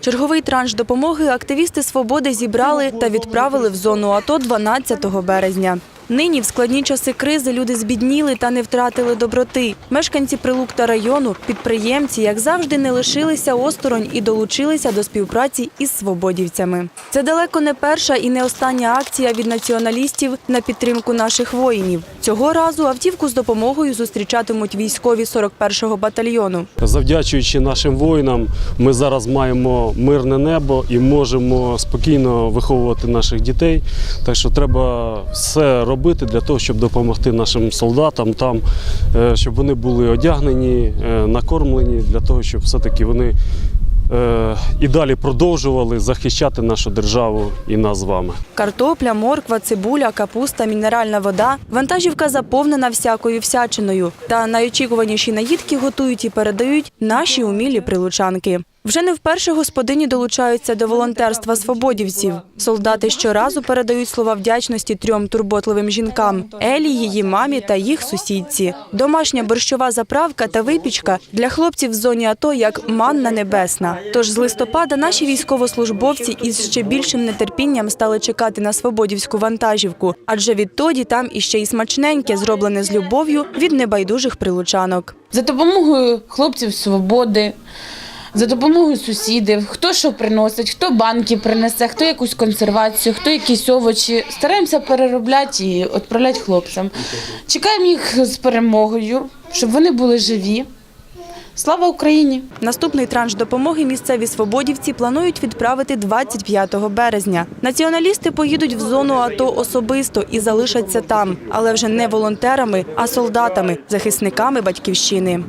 Черговий транш допомоги активісти «Свободи» зібрали та відправили в зону АТО 12 березня. Нині в складні часи кризи люди збідніли та не втратили доброти. Мешканці Прилукта району, підприємці, як завжди, не лишилися осторонь і долучилися до співпраці із свободівцями. Це далеко не перша і не остання акція від націоналістів на підтримку наших воїнів. Цього разу автівку з допомогою зустрічатимуть військові 41-го батальйону. Завдячуючи нашим воїнам, ми зараз маємо мирне небо і можемо спокійно виховувати наших дітей. Так що треба все робити для того, щоб допомогти нашим солдатам там, е, щоб вони були одягнені, е, накормлені, для того, щоб все-таки вони е, і далі продовжували захищати нашу державу і нас з вами. Картопля, морква, цибуля, капуста, мінеральна вода. Вантажівка заповнена всякою всячиною. Та найочікуваніші наїдки готують і передають наші умілі прилучанки. Вже не вперше господині долучаються до волонтерства свободівців. Солдати щоразу передають слова вдячності трьом турботливим жінкам Елі, її мамі та їх сусідці. Домашня борщова заправка та випічка для хлопців в зоні АТО як манна небесна. Тож з листопада наші військовослужбовці із ще більшим нетерпінням стали чекати на свободівську вантажівку, адже відтоді там іще й смачненьке, зроблене з любов'ю від небайдужих прилучанок. За допомогою хлопців свободи, за допомогою сусідів, хто що приносить, хто банки принесе, хто якусь консервацію, хто якісь овочі. Стараємося переробляти і відправляти хлопцям. Чекаємо їх з перемогою, щоб вони були живі. Слава Україні! Наступний транш допомоги місцеві свободівці планують відправити 25 березня. Націоналісти поїдуть в зону АТО особисто і залишаться там, але вже не волонтерами, а солдатами, захисниками батьківщини.